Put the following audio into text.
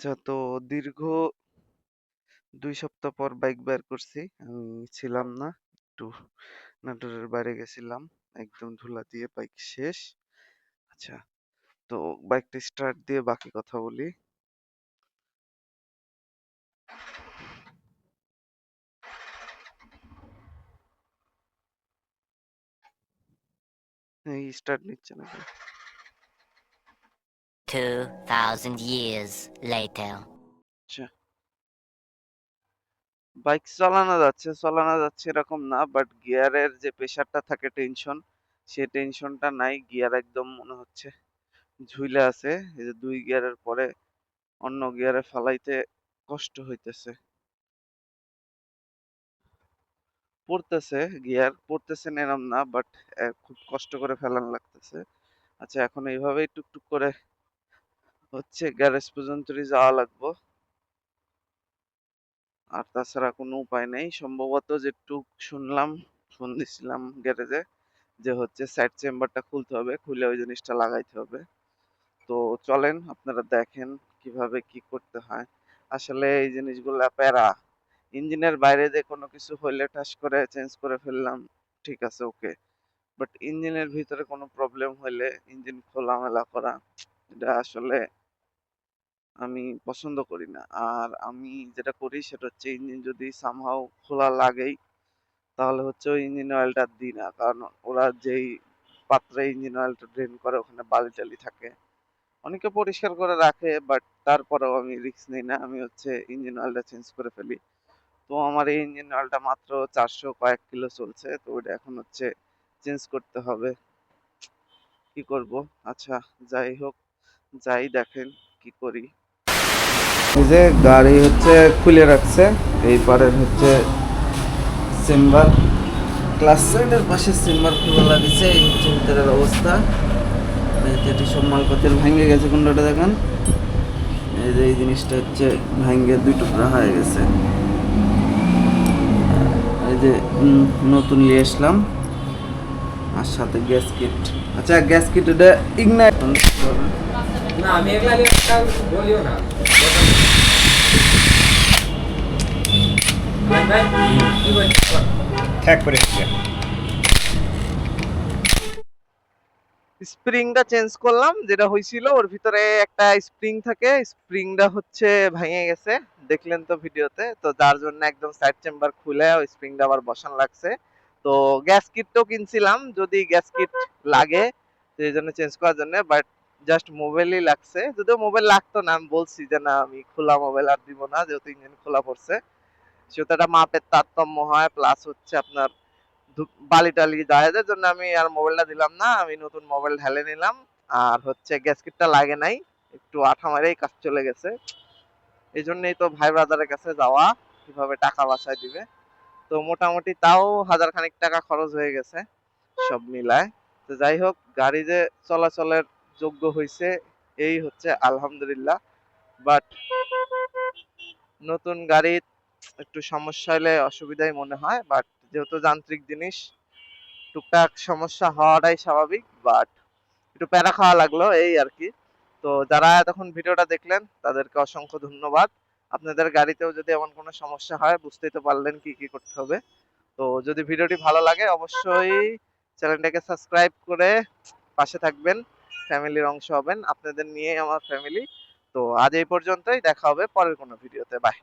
আচ্ছা তো দীর্ঘ ২ সপ্তাহ পর বাইক বের করছি। আমি ছিলাম না। একটু নাটোরের বাইরে গেছিলাম। একদম ধুলা দিয়ে বাইক শেষ। আচ্ছা, তো বাইকটা স্টার্ট দিয়ে বাকি কথা বলি। এই স্টার্ট নিচ্ছে না? 2,000 years later. আচ্ছা। বাইক চালানো যাচ্ছে, চালানো যাচ্ছে এরকম না। বাট গিয়ারের যে প্রেশারটা থাকে টেনশন, সে টেনশনটা নাই। গিয়ার একদম মনে হচ্ছে ঝুইলা আছে। এই যে ২ গিয়ারের পরে অন্য গিয়ারে ফালাইতে কষ্ট হইতেছে। পড়তেছে গিয়ার, পড়তেছে এরম না। বাট খুব কষ্ট করে ফেলান লাগতেছে। আচ্ছা এখন এইভাবেই টুকটুক করে হচ্ছে গ্যারেজ পর্যন্তই যাওয়া লাগবো। আর তাছাড়া কোনো উপায় নেই। সম্ভবত যেটুক শুনলাম, ফোন দিছিলাম গ্যারেজে যে হচ্ছে সাইড চেম্বারটা খুলতে হবে। খুলে ওই জিনিসটা লাগাইতে হবে। তো চলেন আপনারা দেখেন কীভাবে কি করতে হয়। আসলে এই জিনিসগুলা প্যারা। ইঞ্জিনের বাইরে যে কোনো কিছু হইলে ঠাস করে চেঞ্জ করে ফেললাম, ঠিক আছে ওকে। বাট ইঞ্জিনের ভিতরে কোনো প্রবলেম হইলে ইঞ্জিন খোলামেলা করা এটা আসলে আমি পছন্দ করি না। আর আমি যেটা করি সেটা হচ্ছে ইঞ্জিন যদি সামহাউ খোলা লাগেই, তাহলে হচ্ছে ওই ইঞ্জিন অয়েলটা দিই না। কারণ ওরা যেই পাত্রে ইঞ্জিন অয়েলটা ড্রেন করে ওখানে বালি-টালি থাকে। অনেকে পরিষ্কার করে রাখে বাট তারপরেও আমি রিস্ক নিই না। আমি হচ্ছে ইঞ্জিন অয়েলটা চেঞ্জ করে ফেলি। তো আমার এই ইঞ্জিন অয়েলটা মাত্র ৪০০ কয়েক কিলো চলছে। তো ওইটা এখন হচ্ছে চেঞ্জ করতে হবে। কি করব? আচ্ছা যাই হোক, যাই দেখেন কি করি। এই যে গাড়ি হচ্ছে খুলে রাখছে। এই পারের হচ্ছে চেম্বার ক্লাস সাইডের পাশে চেম্বার খোলা লাগিয়েছে। এই হচ্ছে ভিতরের অবস্থা। এটি সব মালপত্র ভেঙে গেছে, কোনটা দেখেন। এই যে এই জিনিসটা হচ্ছে ভেঙে দুই টুকরা হয়ে গেছে। এই যে নতুন নিয়ে আসলাম আর সাথে গ্যাস কিট আচ্ছা গ্যাস কিট এটা ইগনাইট না আমি বলিও না। স্প্রিংটা চেঞ্জ করলাম যেটা হয়েছিল ওর ভিতরে একটা স্প্রিং থাকে স্প্রিংটা হচ্ছে ভেঙে গেছে দেখলেন তো ভিডিওতে তো যার জন্য একদম সাইড চেম্বার খুলে ওই স্প্রিংটা আবার বসান লাগছে। তো গ্যাস কিটটাও কিনছিলাম যদি গ্যাস কিট লাগে সেই জন্য চেঞ্জ করার জন্য বাট জাস্ট মোবাইলই লাগছে। যদিও মোবাইল লাগতো না, আমি বলছি যে না, আমি খোলা মোবাইল আর দিব না, যেহেতু ইঞ্জিন খোলা পড়ছে। সেহেতু একটা মাপের তারতম্য হয় প্লাস হচ্ছে আপনার বালি টালি যায়। এদের জন্য আমি আর মোবাইলটা দিলাম না, আমি নতুন মোবাইল ঢেলে নিলাম। আর হচ্ছে গ্যাস কিটটা লাগে নাই, একটু আঠা মারেই কাজ চলে গেছে। এই জন্যই তো ভাই ব্রাদারের কাছে যাওয়া, কীভাবে টাকা বাঁচায় দিবে। তো মোটামুটি তাও হাজার খানিক টাকা খরচ হয়ে গেছে, সব মিলায়। তো যাই হোক, গাড়ি যে চলাচলের যোগ্য হয়েছে এই হচ্ছে আলহামদুলিল্লাহ। বাট নতুন গাড়ি একটু সমস্যা হলে অসুবিধাই মনে হয় বাট যেহেতু যান্ত্রিক জিনিস, টুকটাক সমস্যা হওয়াটাই স্বাভাবিক বাট একটু প্যারা খাওয়া লাগল এই আর কি। তো যারা এতক্ষণ ভিডিওটা দেখলেন, তাদেরকে অসংখ্য ধন্যবাদ। আপনাদের গাড়িতেও যদি এমন কোনো সমস্যা হয়, বুঝতেই তো পারলেন কি কি করতে হবে। তো যদি ভিডিওটি ভালো লাগে, অবশ্যই চ্যানেলটাকে সাবস্ক্রাইব করে পাশে থাকবেন। ফ্যামিলির অংশ হবেন। আপনাদের নিয়ে আমার ফ্যামিলি। তো আজ এই পর্যন্তই। দেখা হবে পরের কোনো ভিডিওতে। বাই।